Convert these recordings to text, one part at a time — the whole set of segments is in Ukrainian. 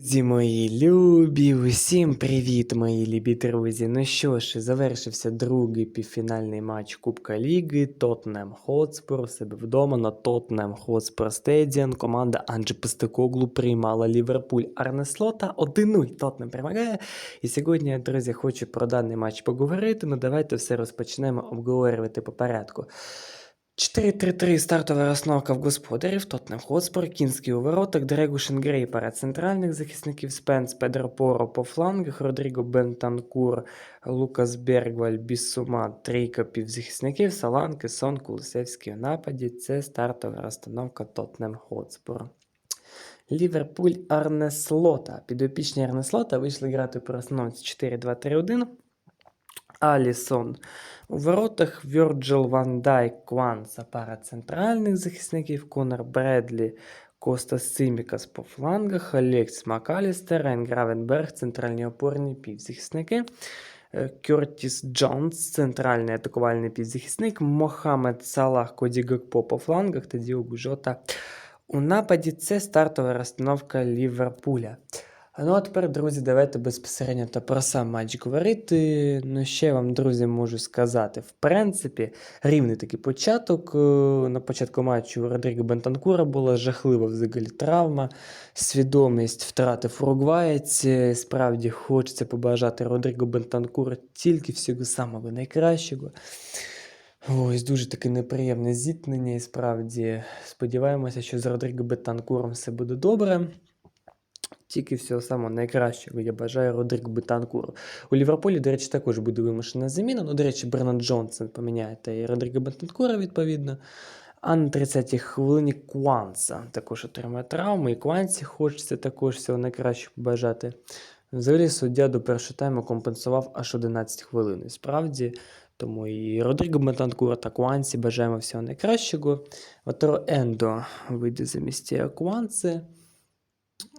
Друзі мої любі, усім привіт, мої любі друзі. Ну що ж, завершився другий півфінальний матч Кубка Ліги. Тоттенем Хотспур себе вдома на Тоттенем Хотспур Стедіан. Команда Анджі Пестекоглу приймала Ліверпуль Арнеслота. 1-0 Тоттенем перемагає. І сьогодні, друзі, хочу про даний матч поговорити. Ну давайте все розпочнемо обговорювати по порядку. 4-3-3 стартова розстановка в господарів, Тотнем Хотспор, Кінський у воротах, Дрегушин Грей перед центральних захисників, Спенс, Педро Поро по флангах, Родріго Бентанкур, Лукас Бергваль, Біссума, трійка півзахисників, Саланки, Сон, Кулисевський у нападі. Це стартова розстановка Тотнем Хотспор. Ліверпуль Арнеслота. Підопічні Арнеслота вийшли грати по розстановці 4-2-3-1. Алісон у воротах Вьорджил Ван Дайк Кванса пара центральних захисників, Конор Бредлі, Костас Симікас по флангах, Алекс Макалістер, Райн Гравенберг, центральні опорні півзахисники, е, Кертіс Джонс, центральний атакувальний півзахисник, Мохамед Салах, Коді Гакпо по флангах та Діогу Жота у нападі. Це стартова розстановка Ліверпуля. Ну, а тепер, друзі, давайте безпосередньо та про сам матч говорити. Ну, ще вам, друзі, можу сказати. В принципі, рівний такий початок. Е, На початку матчу Родріго Бентанкура була жахлива взагалі травма, свідомість втратив уругваєць. Е, Справді хочеться побажати Родріго Бентанкура тільки всього самого найкращого. Ось дуже таке неприємне зіткнення, і справді сподіваємося, що з Родріго Бентанкуром все буде добре. Тільки всього самого найкращого я бажаю Родрік Бетанкуру. У Ліверпулі, до речі, також буде вимушена заміна. Ну, до речі, Бернард Джонсон поміняє та і Родріга Бетанкура, відповідно. А на 30-й хвилині Кванса також отримає травму. І Квансі хочеться також всього найкращого побажати. Взагалі, суддя до першого тайму компенсував аж 11 хвилин. І справді, тому і Родріго Бетанкура та Квансі бажаємо всього найкращого. Ватеро Ендо вийде замість Кванси.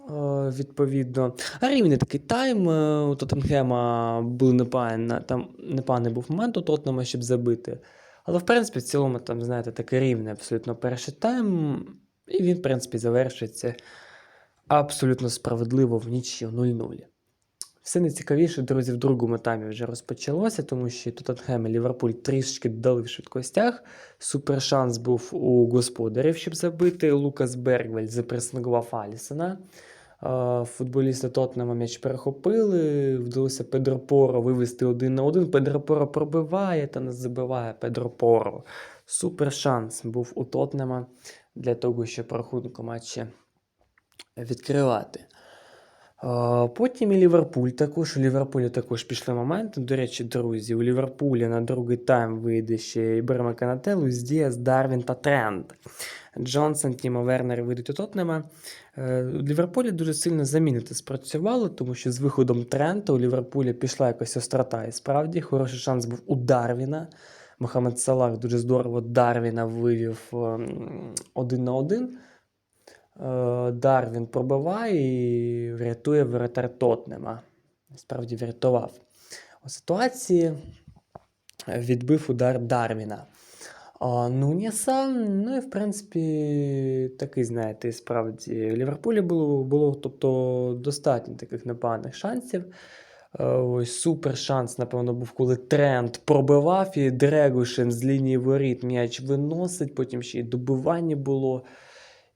Е, Відповідно, а рівний такий тайм е, у Тоттенхема був непоганий, там непоганий був момент у Тоттенхема, щоб забити. Але, в принципі, в цілому, там, знаєте, такий рівне абсолютно перший тайм, і він, в принципі, завершиться абсолютно справедливо в нічі 0-0. Все найцікавіше, друзі, в другому таймі вже розпочалося, тому що Тоттенхем і Ліверпуль трішки дали в швидкостях. Супер шанс був у господарів, щоб забити. Лукас Бергвель запресингував Алісона. Е, Футболісти Тоттенема м'яч перехопили. Вдалося Педро Поро вивести один на один. Педро Поро пробиває та не забиває Педро Поро. Супер шанс був у Тоттенема для того, щоб рахунку матчі відкривати. Потім і Ліверпуль також. У Ліверпулі також пішли моменти. До речі, друзі, у Ліверпулі на другий тайм вийде ще Ібрема Канате, Луїс Діас, Дарвін та Тренд. Джонсон, Тімо Вернер вийдуть у Тоттенема. Е, У Ліверпулі дуже сильно замінити спрацювало, тому що з виходом Трента у Ліверпулі пішла якась острота. І справді хороший шанс був у Дарвіна. Мохамед Салах дуже здорово Дарвіна вивів ем, один на один. Е, Дарвін пробиває і врятує воротар Тотнема. Справді врятував. У ситуації відбив удар Дарвіна. Нуніса, ну і в принципі, такий, знаєте, справді, в Ліверпулі було, було тобто, достатньо таких непоганих шансів. Е, Ось супер шанс, напевно, був, коли тренд пробивав і Дрегушин з лінії воріт м'яч виносить, потім ще й добивання було.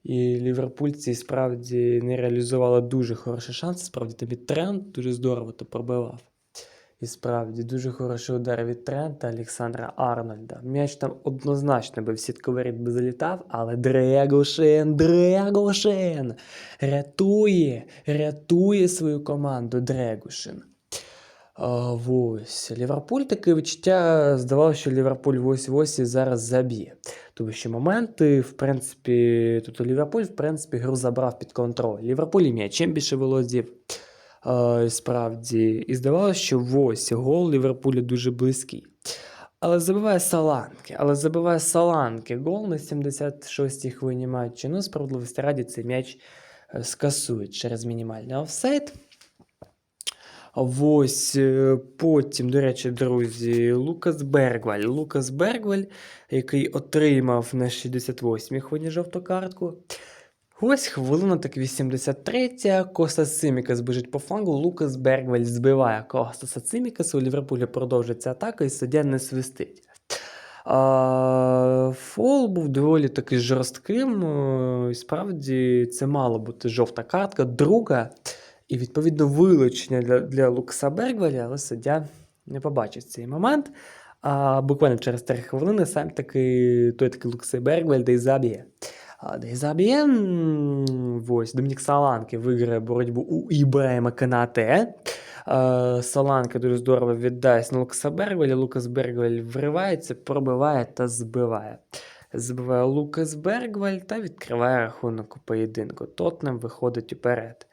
І ліверпульці справді не реалізували дуже хороший шанс. Справді тобі тренд дуже здорово то пробивав. І справді дуже хороший удар від Трента Олександра Арнольда. М'яч там однозначно би в сітковий би залітав, але Дрегушин, Дрегушин рятує, рятує свою команду Дрегушин. Ось. Ліверпуль таке відчуття здавалося, що Ліверпуль ось-ось і зараз заб'є. Тому що моменти, в принципі, тут Ліверпуль, в принципі, гру забрав під контроль. Ліверпуль і м'ячем більше володів. Справді, і здавалося, що ось гол Ліверпулю дуже близький. Але забиває Саланки, але забиває Саланки. Гол на 76-й хвилині матчу. Ну, справедливості раді цей м'яч е, скасують через мінімальний офсайд. Ось е, потім, до речі, друзі, Лукас Бергваль. Лукас Бергваль, який отримав на 68-й хвилині жовту картку. Ось хвилина так 83. Костас Цимікас біжить по флангу. Лукас Бергвель збиває Костаса Цимікаса. У Ліверпулі продовжується атака і суддя не свистить. А, фол був доволі таки жорстким. е, справді це мало бути жовта картка. Друга. І відповідно вилучення для, для Лукаса Бергвеля, але суддя не побачив цей момент. А буквально через 3 хвилини сам таки той такий Лукас Бергвель де заб'є. А, Де й заб'є. Ось Домінік Саланки виграє боротьбу у Ібраїма Канате. Соланка дуже здорово віддасть на Лукаса Бергвеля. Лукас Бергвель вривається, пробиває та збиває. Збиває Лукас Бергвель та відкриває рахунок у поєдинку. Тотнем виходить уперед.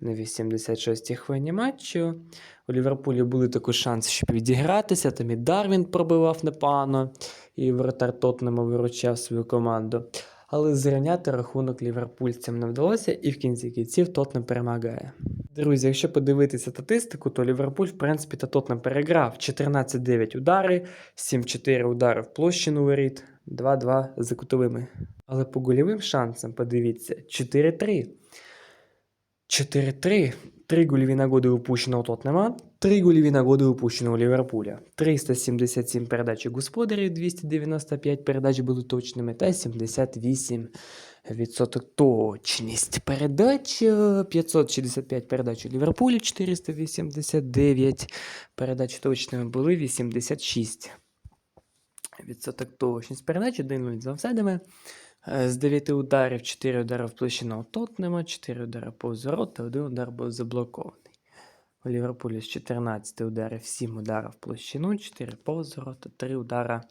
На 86-й хвилині матчу. У Ліверпулі були такі шанси, щоб відігратися. Там і Дарвін пробивав непогано, і воротар Тотнема виручав свою команду. Але зрівняти рахунок ліверпульцям не вдалося, і в кінці кінців Тотнем перемагає. Друзі, якщо подивитися статистику, то Ліверпуль, в принципі, та Тотнем переграв 14-9 удари, 7-4 удари в площину воріт, 2-2 за кутовими. Але по гольовим шансам подивіться: 4-3. 4-3. Три гольові нагоди упущено у Тотнема, три гольові нагоди упущено у Ліверпуля. 377 передач господарів, 295 передач були точними, та 78 відсоток точність передач. е, 565 передач у Ліверпулі, 489 передач точними були 86. Відсоток точність передач 1-0 з офсайдами. Е, З 9 ударів 4 удари в площину Тотнема, 4 удари повз ворот та 1 удар був заблокований. У Ліверпулі з 14 ударів 7 ударів в площину, 4 повз ворот та 3 удара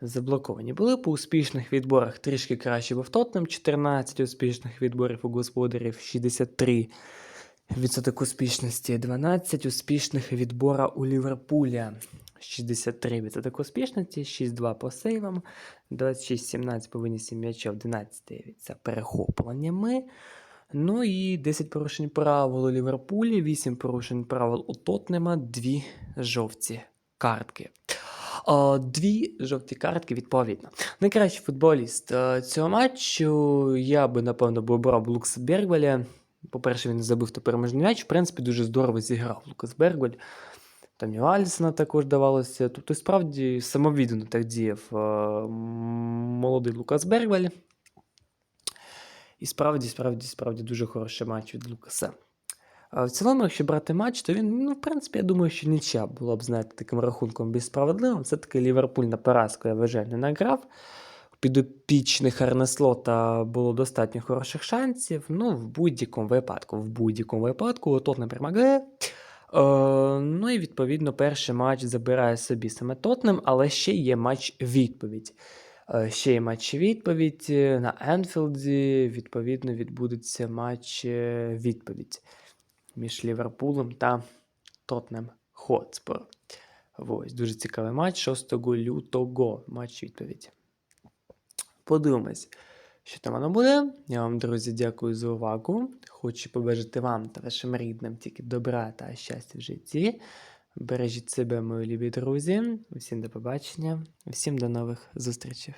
заблоковані. Були по успішних відборах трішки краще був Тотнем, 14 успішних відборів у господарів, 63 відсоток успішності, 12 успішних відбора у Ліверпуля. 63 відсоток успішності, 6-2 по сейвам, 26-17 по винісі м'яча, 11 за перехопленнями. Ну і 10 порушень правил у Ліверпулі, 8 порушень правил у Тотнема, 2 жовті картки. Дві жовті картки відповідно. Найкращий футболіст е, цього матчу я би, напевно, обрав Лукса Бергвеля. По-перше, він забив то переможний м'яч. В принципі, дуже здорово зіграв Лукас Бергвель. Там у також давалося. Тобто, справді самовіддано так діяв е, молодий Лукас Бергвель. І справді, справді, справді дуже хороший матч від Лукаса. В цілому, якщо брати матч, то він, ну, в принципі, я думаю, що нічия була б, знаєте, таким рахунком безсправедливим. Все-таки Ліверпуль на поразку, я вважаю, не награв. Підопічних Арнеслота було достатньо хороших шансів. Ну, в будь-якому випадку, в будь-якому випадку, Тотнем перемагає. Е, ну і відповідно перший матч забирає собі саме Тотнем, але ще є матч відповідь. Е, Ще є матч відповідь е, на Енфілді. Відповідно, відбудеться матч відповідь між Ліверпулем та Тотнем Хотспор. Ось, дуже цікавий матч 6 лютого. Матч відповідь. Подивимось, що там воно буде. Я вам, друзі, дякую за увагу. Хочу побажати вам та вашим рідним тільки добра та щастя в житті. Бережіть себе, мої любі друзі. Усім до побачення, всім до нових зустрічей.